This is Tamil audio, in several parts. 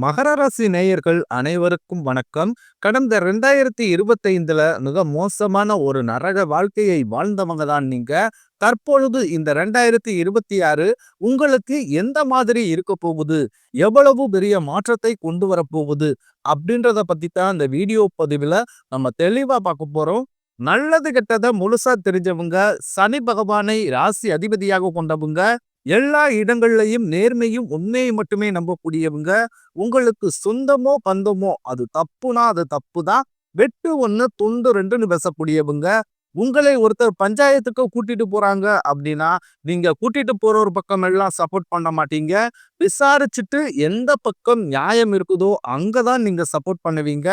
மகர ராசி நேயர்கள் அனைவருக்கும் வணக்கம். கடந்த 2025ல மிக மோசமான ஒரு நரக வாழ்க்கையை வாழ்ந்தவங்க தான் நீங்க. தற்பொழுது இந்த 2026 உங்களுக்கு எந்த மாதிரி இருக்க போகுது? எவ்வளவு பெரிய மாற்றத்தை கொண்டு வரப்போகுது? அப்படின்றத பத்தி தான் இந்த வீடியோ பதிவுல நம்ம தெளிவா பார்க்க போறோம். நல்லது கெட்டதை முழுசா தெரிஞ்சவங்க, சனி பகவானை ராசி அதிபதியாக கொண்டவங்க, எல்லா இடங்கள்லையும் நேர்மையும், உண்மையை மட்டுமே நம்பக்கூடியவங்க, உங்களுக்கு சொந்தமோ, பந்தமோ அது தப்புனா அது தப்பு தான். வெட்டு ஒன்று துண்டு ரெண்டுன்னு பேசக்கூடியவங்க. உங்களை ஒருத்தர் பஞ்சாயத்துக்கு கூட்டிட்டு போறாங்க அப்படின்னா, நீங்க கூட்டிட்டு போற ஒரு பக்கம் எல்லாம் சப்போர்ட் பண்ண மாட்டீங்க. விசாரிச்சுட்டு எந்த பக்கம் நியாயம் இருக்குதோ, அங்கதான் நீங்க சப்போர்ட் பண்ணுவீங்க.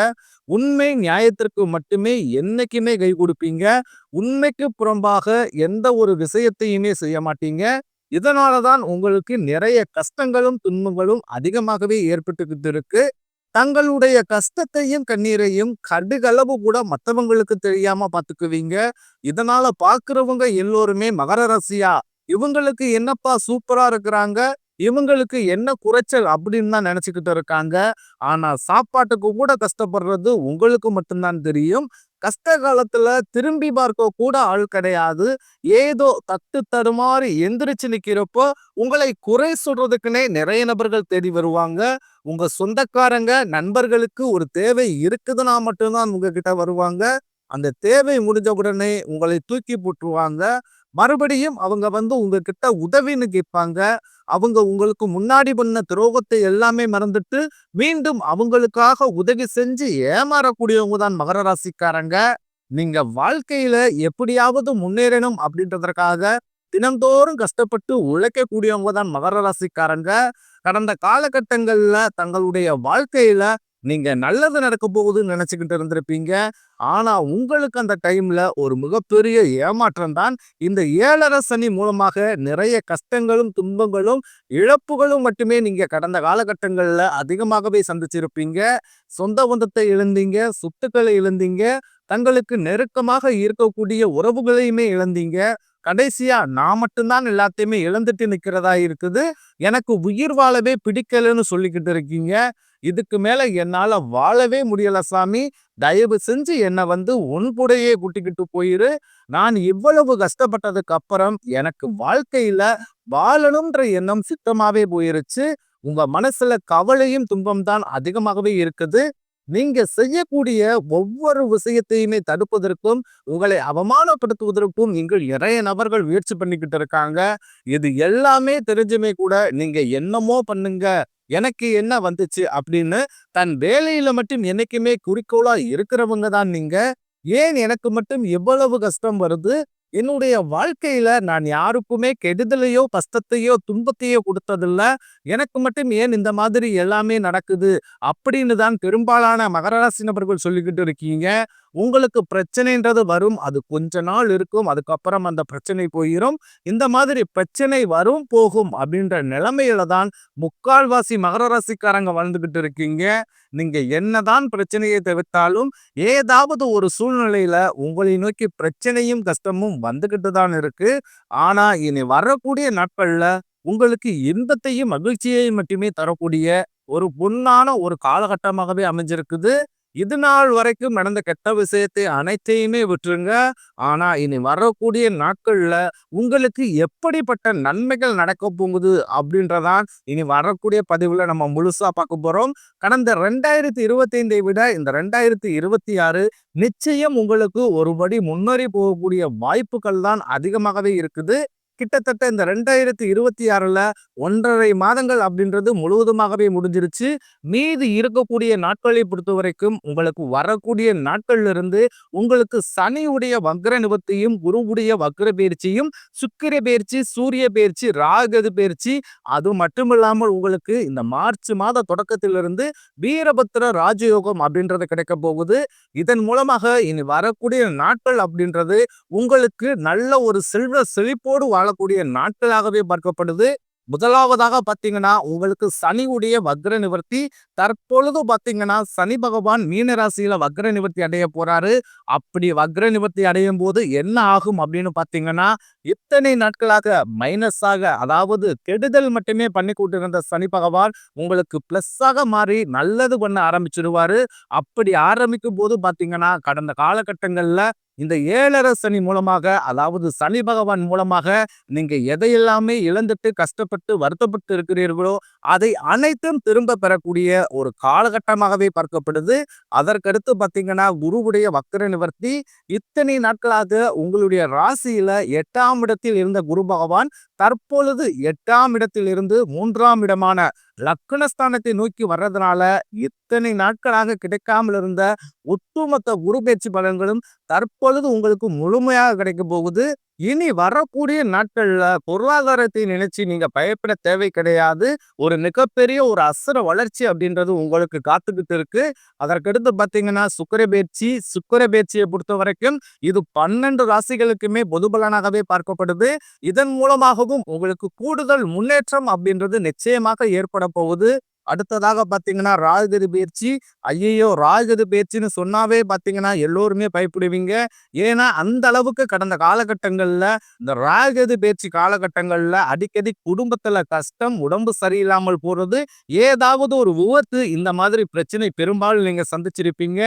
உண்மை, நியாயத்திற்கு மட்டுமே என்னைக்குமே கை கொடுப்பீங்க உண்மைக்கு புறம்பாக எந்த ஒரு விஷயத்தையுமே செய்ய மாட்டீங்க. இதனால தான் உங்களுக்கு நிறைய கஷ்டங்களும், துன்பங்களும் அதிகமாகவே ஏற்பட்டுக்கிட்டு இருக்கு. தங்களுடைய கஷ்டத்தையும், கண்ணீரையும் கடுகளவு கூட மற்றவங்களுக்கு தெரியாம பார்த்துக்குவீங்க. இதனால பார்க்குறவங்க எல்லோருமே மகர ராசியா, இவங்களுக்கு என்னப்பா சூப்பரா இருக்கிறாங்க. இவங்களுக்கு என்ன குறைச்சல் அப்படின்னு தான் நினைச்சுக்கிட்டு இருக்காங்க. ஆனா சாப்பாட்டுக்கு கூட கஷ்டப்படுறது உங்களுக்கு மட்டும்தான் தெரியும். கஷ்ட காலத்துல திரும்பி பார்க்க கூட ஆள் கிடையாது. ஏதோ தட்டு தடுமாறி எந்திரிச்சு நிக்கிறப்போ, உங்களை குறை சொல்றதுக்குன்னே நிறைய நபர்கள் தேடி வருவாங்க. உங்க சொந்தக்காரங்க, நண்பர்களுக்கு ஒரு தேவை இருக்குதுன்னா மட்டும்தான் உங்ககிட்ட வருவாங்க. அந்த தேவை முடிஞ்ச உடனே உங்களை தூக்கி போட்டுருவாங்க. மறுபடியும் அவங்க வந்து உங்ககிட்ட உதவின்னு கேட்பாங்க. அவங்க உங்களுக்கு முன்னாடி பண்ண துரோகத்தை எல்லாமே மறந்துட்டு, மீண்டும் அவங்களுக்காக உதவி செஞ்சு ஏமாறக்கூடியவங்க தான் மகர ராசிக்காரங்க. நீங்க வாழ்க்கையில எப்படியாவது முன்னேறணும் அப்படின்றதற்காக, தினந்தோறும் கஷ்டப்பட்டு உழைக்கக்கூடியவங்க தான் மகர ராசிக்காரங்க. கடந்த காலகட்டங்கள்ல தங்களுடைய வாழ்க்கையில நீங்க நல்லது நடக்க போகுதுன்னு நினைச்சுக்கிட்டு இருந்திருப்பீங்க. ஆனா உங்களுக்கு அந்த டைம்ல ஒரு மிகப்பெரிய ஏமாற்றம் தான். இந்த ஏழரை சனி மூலமாக நிறைய கஷ்டங்களும், துன்பங்களும், இழப்புகளும் மட்டுமே நீங்க கடந்த காலகட்டங்கள்ல அதிகமாகவே சந்திச்சிருப்பீங்க. சொந்த பந்தத்தை இழந்தீங்க, சொத்துக்களை இழந்தீங்க, தங்களுக்கு நெருக்கமாக இருக்கக்கூடிய உறவுகளையுமே இழந்தீங்க. கடைசியா நான் மட்டும்தான் எல்லாத்தையுமே இழந்துட்டு நிக்கிறதா இருக்குது. எனக்கு உயிர் வாழவே பிடிக்கலன்னு சொல்லிக்கிட்டு இருக்கீங்க. இதுக்கு மேல என்னால வாழவே முடியல சாமி. தயவு செஞ்சு என்னை வந்து உன் கூட்டிக்கிட்டு போயிரு. நான் இவ்வளவு கஷ்டப்பட்டதுக்கு அப்புறம் எனக்கு வாழ்க்கையில வாழணும்ன்ற எண்ணம் சுத்தமாவே போயிருச்சு. உங்க மனசுல கவலையும், துன்பம் தான் அதிகமாகவே இருக்குது. நீங்க செய்யக்கூடிய ஒவ்வொரு விஷயத்தையுமே தடுப்பதற்கும், உங்களை அவமானப்படுத்துவதற்கும் இங்கு நிறைய நபர்கள் முயற்சி பண்ணிக்கிட்டு இருக்காங்க. இது எல்லாமே தெரிஞ்சுமே கூட நீங்க என்னமோ பண்ணுங்க. எனக்கு என்ன வந்துச்சு அப்படின்னு தன் வேலையில மட்டும் என்னைக்குமே குறிக்கோளா இருக்கிறவங்க தான் நீங்க. ஏன் எனக்கு மட்டும் இவ்வளவு கஷ்டம் வருது? என்னுடைய வாழ்க்கையில நான் யாருக்குமே கெடுதலையோ, கஷ்டத்தையோ, துன்பத்தையோ கொடுத்ததில்ல எனக்கு மட்டும் ஏன் இந்த மாதிரி எல்லாமே நடக்குது? அப்படின்னு தான் பெரும்பாலான மகராசி நபர்கள் சொல்லிக்கிட்டு இருக்கீங்க. உங்களுக்கு பிரச்சனைன்றது வரும். அது கொஞ்ச நாள் இருக்கும். அதுக்கப்புறம் அந்த பிரச்சனை போயிரும். இந்த மாதிரி பிரச்சனை வரும், போகும் அப்படின்ற நிலைமையில தான் முக்கால்வாசி மகர ராசிக்காரங்க வாழ்ந்துகிட்டு இருக்கீங்க. நீங்க என்னதான் பிரச்சனையை தவிர்த்தாலும், ஏதாவது ஒரு சூழ்நிலையில உங்களை நோக்கி பிரச்சனையும், கஷ்டமும் வந்துகிட்டு தான் இருக்கு. ஆனா இனி வரக்கூடிய நாட்கள்ல உங்களுக்கு இன்பத்தையும், மகிழ்ச்சியையும் மட்டுமே தரக்கூடிய ஒரு பொன்னான ஒரு காலகட்டமாகவே அமைஞ்சிருக்குது. இது நாள் வரைக்கும் நடந்த கெட்ட விஷயத்தை அனைத்தையுமே விட்டுருங்க. ஆனா இனி வரக்கூடிய நாட்கள்ல உங்களுக்கு எப்படிப்பட்ட நன்மைகள் நடக்கப் போகுது அப்படின்றதான் இனி வரக்கூடிய பதிவுல நம்ம முழுசா பார்க்க போறோம். கடந்த 2025ஐ விட இந்த 2026 நிச்சயம் உங்களுக்கு ஒரு படி முன்னேறி போகக்கூடிய வாய்ப்புகள் தான் அதிகமாகவே இருக்குது. கிட்டத்தட்ட இந்த 2026ல 1 1/2 மாதங்கள் அப்படின்றது முழுவதுமாகவே முடிஞ்சிருச்சு. மீது இருக்கக்கூடிய நாட்களை பொறுத்த வரைக்கும் உங்களுக்கு வரக்கூடிய நாட்கள்லிருந்து உங்களுக்கு சனியுடைய வக்ர நிபத்தையும் குருவுடைய வக்ர பயிற்சியும் சுக்கிர பயிற்சி சூரிய பயிற்சி ராகது பயிற்சி அது மட்டுமில்லாமல் உங்களுக்கு இந்த மார்ச் மாத தொடக்கத்திலிருந்து வீரபத்திர ராஜயோகம் அப்படின்றது கிடைக்க போகுது. இதன் மூலமாக இனி வரக்கூடிய நாட்கள் அப்படின்றது உங்களுக்கு நல்ல ஒரு செல்வ செழிப்போடு வாழக்கூடிய நாட்களாகவே பார்க்கப்படுது. முதலாவதாக பார்த்தீங்கன்னா உங்களுக்கு சனியுடைய வக்ர நிவர்த்தி. தற்பொழுது பார்த்தீங்கன்னா சனி பகவான் மீன ராசியில வக்ர நிவர்த்தி அடைய போறாரு. அப்படி வக்ர நிவர்த்தி அடையும் போது என்ன ஆகும் அப்படின்னு பார்த்தீங்கன்னா இத்தனை நாட்களாக மைனஸாக அதாவது கெடுதல் மட்டுமே பண்ணி கொண்டிருந்த சனி பகவான் உங்களுக்கு பிளஸ்ஸாக மாறி நல்லது பண்ண ஆரம்பிச்சிருவாரு. அப்படி ஆரம்பிக்கும் போது பார்த்தீங்கன்னா கடந்த காலகட்டங்களில் இந்த ஏழரை சனி மூலமாக அதாவது சனி பகவான் மூலமாக நீங்க எதையெல்லாமே இழந்துட்டு கஷ்டப்பட்டு வருத்தப்பட்டு இருக்கிறீர்களோ அதை அனைத்தும் திரும்ப பெறக்கூடிய ஒரு காலகட்டமாகவே பார்க்கப்படுது. அதற்கடுத்து பார்த்தீங்கன்னா குருவுடைய வக்கர நிவர்த்தி. இத்தனை நாட்களாக உங்களுடைய ராசியில எட்டாம் இடத்தில் இருந்த குரு பகவான் தற்பொழுது எட்டாம் இடத்தில் இருந்து மூன்றாம் இடமான லக்னஸ்தானத்தை நோக்கி வர்றதுனால இத்தனை நாட்களாக கிடைக்காமல் இருந்த ஒட்டுமொத்த குரு பேச்சு பலன்களும் தற்பொழுது உங்களுக்கு முழுமையாக கிடைக்க போகுது. இனி வரக்கூடிய நாட்கள்ல பொருளாதாரத்தை நினைச்சு நீங்க பயப்பட தேவை கிடையாது. ஒரு மிகப்பெரிய ஒரு அசுர வளர்ச்சி அப்படின்றது உங்களுக்கு காத்துக்கிட்டு இருக்கு அதற்கடுத்து பாத்தீங்கன்னா சுக்கர பேர்ச்சி சுக்கர பேர்ச்சியை பொறுத்த வரைக்கும் இது பன்னெண்டு ராசிகளுக்குமே பொதுபலனாகவே பார்க்கப்படுது. இதன் மூலமாகவும் உங்களுக்கு கூடுதல் முன்னேற்றம் அப்படின்றது நிச்சயமாக ஏற்பட போகுது. அடுத்ததாக பார்த்தீங்கன்னா ராகுகதி பயிற்சி. ஐயையோ! ராகுகதி பயிற்சின்னு சொன்னாவே பார்த்தீங்கன்னா எல்லோருமே பயப்படுவீங்க. ஏன்னா அந்த அளவுக்கு கடந்த காலகட்டங்களில் இந்த ராகுகதி பயிற்சி காலகட்டங்களில் அடிக்கடி குடும்பத்தில் கஷ்டம் உடம்பு சரியில்லாமல் போகிறது ஏதாவது ஒரு விபத்து இந்த மாதிரி பிரச்சனை பெரும்பாலும் நீங்கள் சந்திச்சிருப்பீங்க.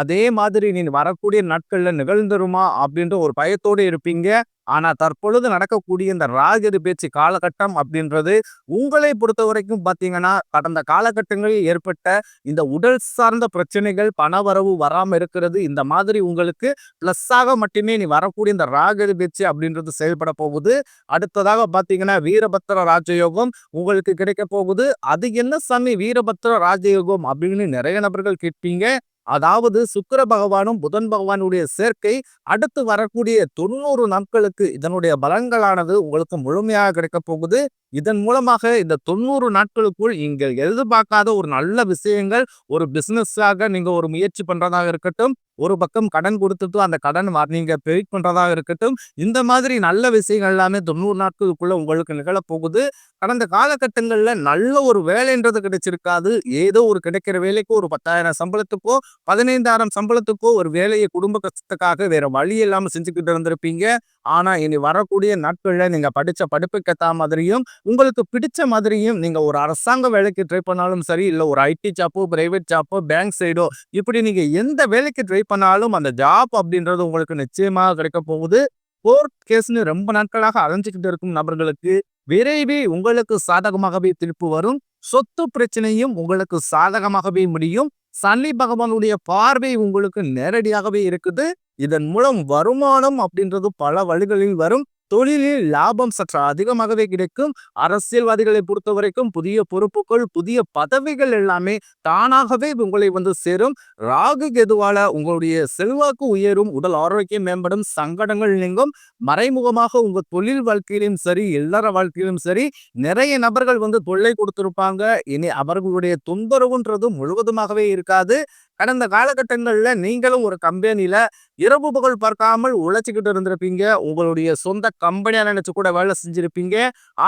அதே மாதிரி நீங்கள் வரக்கூடிய நாட்களில் நிகழ்ந்துருமா? அப்படின்ற ஒரு பயத்தோடு இருப்பீங்க. ஆனால் தற்பொழுது நடக்கக்கூடிய இந்த ராகதி பேச்சு காலகட்டம் அப்படின்றது உங்களை பொறுத்த வரைக்கும் பார்த்தீங்கன்னா கடந்த காலகட்டங்களில் ஏற்பட்ட இந்த உடல் சார்ந்த பிரச்சனைகள் பணவரவு வராமல் இருக்கிறது இந்த மாதிரி உங்களுக்கு ப்ளஸ்ஸாக மட்டுமே நீ வரக்கூடிய இந்த ராகதி பேச்சு அப்படின்றது செயல்பட போகுது. அடுத்ததாக பார்த்தீங்கன்னா வீரபத்திர ராஜயோகம் உங்களுக்கு கிடைக்க போகுது. அது என்ன சாமி? வீரபத்திர ராஜயோகம் அப்படின்னு நிறைய நபர்கள் கேட்பீங்க. அதாவது சுக்கர பகவானும் புதன் பகவானுடைய சேர்க்கை அடுத்து வரக்கூடிய தொண்ணூறு நாட்களுக்கு இதனுடைய பலன்களானது உங்களுக்கு முழுமையாக கிடைக்கப் போகுது. இதன் மூலமாக இந்த தொண்ணூறு நாட்களுக்குள் நீங்கள் எதிர்பார்க்காத ஒரு நல்ல விஷயங்கள் ஒரு பிஸ்னஸாக நீங்கள் ஒரு முயற்சி பண்ணுறதாக இருக்கட்டும். ஒரு பக்கம் கடன் கொடுத்துட்டு அந்த கடன் நீங்க பெயிட் பண்றதாக இருக்கட்டும் இந்த மாதிரி நல்ல விஷயங்கள் எல்லாமே தொண்ணூறு நாட்களுக்குள்ள உங்களுக்கு நிகழப்போகுது. கடந்த காலகட்டங்கள்ல நல்ல ஒரு வேலைன்றது கிடைச்சிருக்காது. ஏதோ ஒரு கிடைக்கிற வேலைக்கு ஒரு பத்தாயிரம் சம்பளத்துக்கோ பதினைந்தாயிரம் சம்பளத்துக்கோ ஒரு வேலையை குடும்ப கஷ்டத்துக்காக வேற வழி இல்லாம செஞ்சுக்கிட்டு இருந்திருப்பீங்க. ஆனா இனி வரக்கூடிய நாட்கள்ல நீங்க படிச்ச படிப்புக்கு மாதிரியும் உங்களுக்கு பிடிச்ச மாதிரியும் நீங்க ஒரு அரசாங்க வேலைக்கு ட்ரை பண்ணாலும் சரி இல்ல ஒரு ஐடி ஜாப்போ பிரைவேட் ஜாப்போ பேங்க் சைடோ இப்படி நீங்க எந்த வேலைக்கு ட்ரை பண்ணாலும் அந்த ஜாப் அப்படின்றது உங்களுக்கு நிச்சயமாக கிடைக்க போகுது. கோர்ட் கேஸ்னு ரொம்ப நாட்களாக அலைஞ்சிக்கிட்டு இருக்கும் நபர்களுக்கு விரைவில் உங்களுக்கு சாதகமாகவே திருப்பு வரும். சொத்து பிரச்சனையும் உங்களுக்கு சாதகமாகவே முடியும். சனி பகவானுடைய பார்வை உங்களுக்கு நேரடியாகவே இருக்குது. இதன் மூலம் வருமானம் அப்படின்றது பல வழிகளில் வரும். தொழிலில் லாபம் சற்று அதிகமாகவே கிடைக்கும். அரசியல்வாதிகளை பொறுத்த வரைக்கும் புதிய பொறுப்புகள் புதிய பதவிகள் எல்லாமே தானாகவே உங்களை வந்து சேரும். ராகு கெதுவால உங்களுடைய செல்வாக்கு உயரும் உடல் ஆரோக்கியம் மேம்படும் சங்கடங்கள் நீங்கும். மறைமுகமாக உங்க தொழில் வாழ்க்கையிலும் சரி இல்லற வாழ்க்கையிலும் சரி நிறைய நபர்கள் வந்து தொல்லை கொடுத்திருப்பாங்க. இனி அவர்களுடைய தொந்தரவுன்றது முழுவதுமாகவே இருக்காது. கடந்த காலகட்டங்களில் நீங்களும் ஒரு கம்பெனியில் இரவு புகழ் பார்க்காமல் உழைச்சிக்கிட்டு இருந்திருப்பீங்க. உங்களுடைய சொந்த கம்பெனியாக நினச்சி கூட வேலை செஞ்சுருப்பீங்க.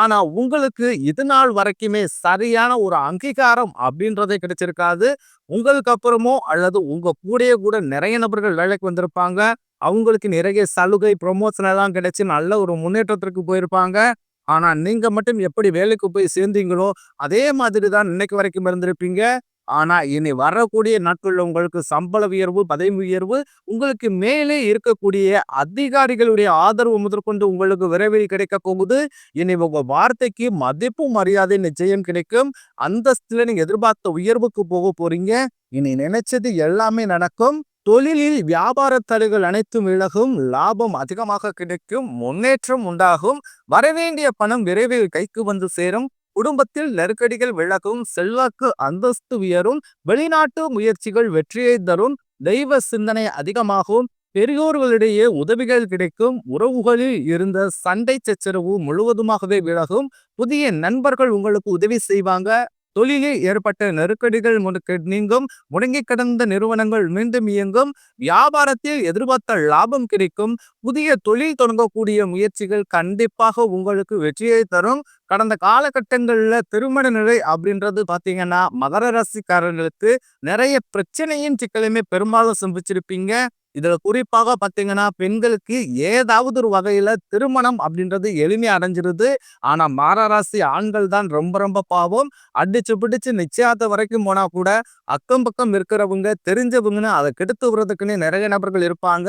ஆனால் உங்களுக்கு இது நாள் வரைக்குமே சரியான ஒரு அங்கீகாரம் அப்படின்றதே கிடைச்சிருக்காது. உங்களுக்கு அப்புறமோ அல்லது உங்கள் கூடயே கூட நிறைய நபர்கள் வேலைக்கு வந்திருப்பாங்க. அவங்களுக்கு நிறைய சலுகை ப்ரொமோஷன் எல்லாம் கிடைச்சி நல்ல ஒரு முன்னேற்றத்திற்கு போயிருப்பாங்க. ஆனால் நீங்கள் மட்டும் எப்படி வேலைக்கு போய் சேர்ந்தீங்களோ அதே மாதிரி தான் இன்னைக்கு வரைக்கும் இருந்திருப்பீங்க. ஆனா இனி வரக்கூடிய நாட்களில் உங்களுக்கு சம்பள உயர்வு பதவி உயர்வு உங்களுக்கு மேலே இருக்கக்கூடிய அதிகாரிகளுடைய ஆதரவு முதற்கொண்டு உங்களுக்கு விரைவில் கிடைக்க போகுது. இனி உங்க வார்த்தைக்கு மதிப்பு மரியாதை நிச்சயம் கிடைக்கும். அந்தஸ்துல நீங்க எதிர்பார்த்த உயர்வுக்கு போக போறீங்க. இனி நினைச்சது எல்லாமே நடக்கும். தொழிலில் வியாபார தடைகள் அனைத்தும் விலகும். லாபம் அதிகமாக கிடைக்கும். முன்னேற்றம் உண்டாகும். வரவேண்டிய பணம் விரைவில் கைக்கு வந்து சேரும். குடும்பத்தில் நெருக்கடிகள் விலகும் செல்வாக்கு அந்தஸ்து உயரும் வெளிநாட்டு முயற்சிகள் வெற்றியை தரும் தெய்வ சிந்தனை அதிகமாகும் பெரியோர்களிடையே உதவிகள் கிடைக்கும் உறவுகளில் இருந்த சண்டை சச்சரவு முழுவதுமாகவே விலகும் புதிய நண்பர்கள் உங்களுக்கு உதவி செய்வாங்க. தொழிலில் ஏற்பட்ட நெருக்கடிகள் முடுக்கு நீங்கும் முடங்கி கிடந்த நிறுவனங்கள் மீண்டும் இயங்கும் வியாபாரத்தில் எதிர்பார்த்த லாபம் கிடைக்கும் புதிய தொழில் தொடங்கக்கூடிய முயற்சிகள் கண்டிப்பாக உங்களுக்கு வெற்றியை தரும். கடந்த காலகட்டங்களில் திருமண நிலை அப்படின்றது பார்த்தீங்கன்னா மகர ராசிக்காரர்களுக்கு நிறைய பிரச்சனையும் சிக்கலுமே பெரும்பாலும் சந்திச்சிருப்பீங்க. இதுல குறிப்பாக பார்த்தீங்கன்னா பெண்களுக்கு ஏதாவது ஒரு வகையில திருமணம் அப்படின்றது எளிமையாக அடைஞ்சிருது. ஆனா மாரராசி ஆண்கள் தான் ரொம்ப ரொம்ப பாவம். அடிச்சு பிடிச்சு நிச்சயத்தை வரைக்கும் போனா கூட அக்கம் பக்கம் இருக்கிறவங்க தெரிஞ்சவங்கன்னு அதை கெடுத்து விடுறதுக்குன்னு நிறைய நபர்கள் இருப்பாங்க.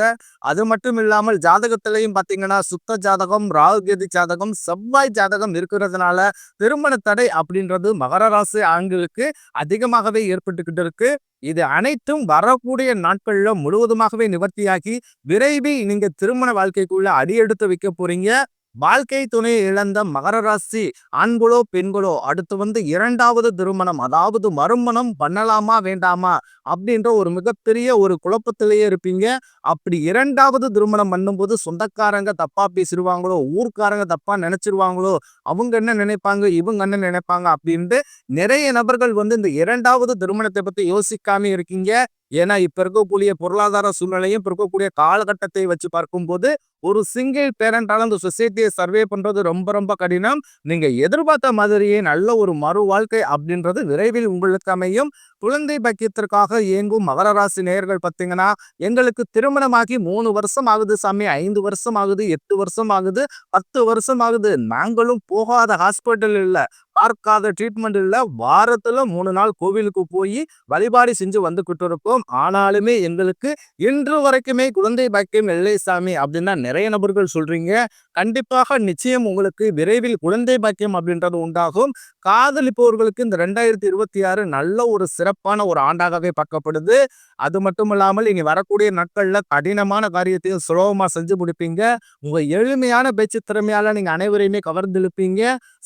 அது மட்டும் இல்லாமல் ஜாதகத்திலையும் பார்த்தீங்கன்னா சுத்த ஜாதகம் ராகுகேதி ஜாதகம் செவ்வாய் ஜாதகம் இருக்கிறதுனால திருமண தடை அப்படின்றது மகர ராசி ஆண்களுக்கு அதிகமாகவே ஏற்பட்டுக்கிட்டு இருக்கு. இது அனைத்தும் வரக்கூடிய நாட்கள்ல முழுவதுமாகவே நிவர்த்தியாகி விரைவில் நீங்க திருமண வாழ்க்கைக்குள்ள அடியெடுத்து வைக்க போறீங்க. வாழ்க்கை துணை இழந்த மகர ராசி ஆண்களோ பெண்களோ அடுத்து வந்து இரண்டாவது திருமணம் அதாவது மறுமணம் பண்ணலாமா வேண்டாமா அப்படின்ற ஒரு மிகப்பெரிய ஒரு குழப்பத்திலேயே இருப்பீங்க. அப்படி இரண்டாவது திருமணம் பண்ணும்போது சொந்தக்காரங்க தப்பா பேசிடுவாங்களோ ஊர்க்காரங்க தப்பா நினைச்சிருவாங்களோ அவங்க என்ன நினைப்பாங்க இவங்க என்ன நினைப்பாங்க அப்படின்ட்டு நிறைய நபர்கள் வந்து இந்த இரண்டாவது திருமணத்தை பத்தி யோசிக்காம இருக்கீங்க. ஏன்னா இப்ப இருக்கக்கூடிய பொருளாதார சூழ்நிலையும் இப்ப இருக்கக்கூடிய காலகட்டத்தை வச்சு பார்க்கும்போது ஒரு சிங்கிள் பேரண்டால அந்த சொசைட்டியை சர்வே பண்றது ரொம்ப ரொம்ப கடினம். நீங்க எதிர்பார்த்த மாதிரியே நல்ல ஒரு மறு வாழ்க்கை அப்படின்றது விரைவில் உங்களுக்கு அமையும். குழந்தை பக்கியத்திற்காக இயங்கும் மகர ராசி நேயர்கள் பார்த்தீங்கன்னா எங்களுக்கு திருமணமாகி மூணு வருஷம் ஆகுது சாமி ஐந்து வருஷம் ஆகுது எட்டு வருஷம் ஆகுது பத்து வருஷம் ஆகுது. நாங்களும் போகாத ஹாஸ்பிட்டல் இல்லை. பார்க்காத ட்ரீட்மெண்ட் இல்லை. வாரத்தில் மூணு நாள் கோவிலுக்கு போய் வழிபாடு செஞ்சு வந்துக்கிட்டு இருக்கோம். ஆனாலுமே எங்களுக்கு இன்று வரைக்குமே குழந்தை பாக்கியம் எல்லைசாமி அப்படின்னா நிறைய நபர்கள் சொல்றீங்க. கண்டிப்பாக நிச்சயம் உங்களுக்கு விரைவில் குழந்தை பாக்கியம் அப்படின்றது உண்டாகும். காதலிப்பவர்களுக்கு இந்த ரெண்டாயிரத்தி இருபத்தி ஆறு நல்ல ஒரு சிறப்பான ஒரு ஆண்டாகவே பார்க்கப்படுது. அது மட்டும் இல்லாமல் இனி வரக்கூடிய நாட்களில் கடினமான காரியத்தையும் சுலபமாக செஞ்சு முடிப்பீங்க. உங்கள் எளிமையான பேச்சு திறமையால் நீங்கள் அனைவரையுமே கவர்ந்திழுப்பீங்க.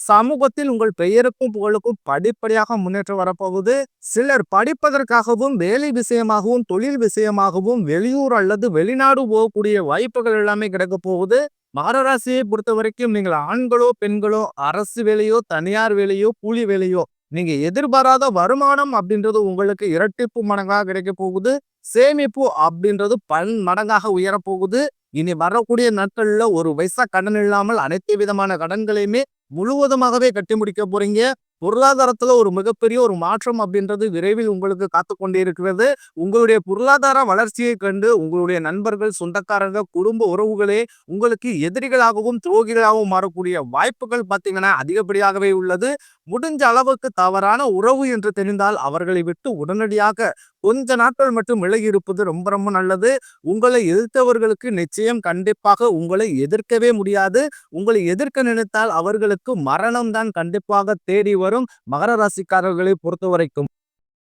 சமூகத்தில் உங்கள் பெயருக்கும் புகழுக்கும் படிப்படியாக முன்னேற்றம் வரப்போகுது. சிலர் படிப்பதற்காகவும் வேலை விஷயமாகவும் தொழில் விஷயமாகவும் வெளியூர் அல்லது வெளிநாடு போகக்கூடிய வாய்ப்புகள் எல்லாமே கிடைக்க போகுது. மகராசியை பொறுத்த வரைக்கும் நீங்கள் ஆண்களோ பெண்களோ அரசு வேலையோ தனியார் வேலையோ கூலி வேலையோ நீங்க எதிர்பாராத வருமானம் அப்படின்றது உங்களுக்கு இரட்டிப்பு மடங்காக கிடைக்க போகுது. சேமிப்பு அப்படின்றது பன் மடங்காக உயரப்போகுது இனி வரக்கூடிய நாட்களில் ஒரு வயசா கடன் இல்லாமல் அனைத்து விதமான கடன்களையுமே முழுவதுமாகவே கட்டி முடிக்க போறீங்க. பொருளாதாரத்துல ஒரு மிகப்பெரிய ஒரு மாற்றம் அப்படின்றது விரைவில் உங்களுக்கு காத்து கொண்டே இருக்கிறது. உங்களுடைய பொருளாதார வளர்ச்சியை கண்டு உங்களுடைய நண்பர்கள் சொந்தக்காரங்க குடும்ப உறவுகளே உங்களுக்கு எதிரிகளாகவும் துரோகிகளாகவும் மாறக்கூடிய வாய்ப்புகள் பார்த்தீங்கன்னா அதிகப்படியாகவே உள்ளது. முடிஞ்ச அளவுக்கு தவறான உறவு என்று தெரிந்தால் அவர்களை விட்டு உடனடியாக கொஞ்ச நாட்கள் மட்டும் விலகி இருப்பது ரொம்ப ரொம்ப நல்லது. உங்களை எதிர்த்தவர்களுக்கு நிச்சயம் கண்டிப்பாக உங்களை எதிர்க்கவே முடியாது. உங்களை எதிர்க்க நினைத்தால் அவர்களுக்கு மரணம் தான் கண்டிப்பாக தேடி வரும். மகர ராசிக்காரர்களை பொறுத்த வரைக்கும்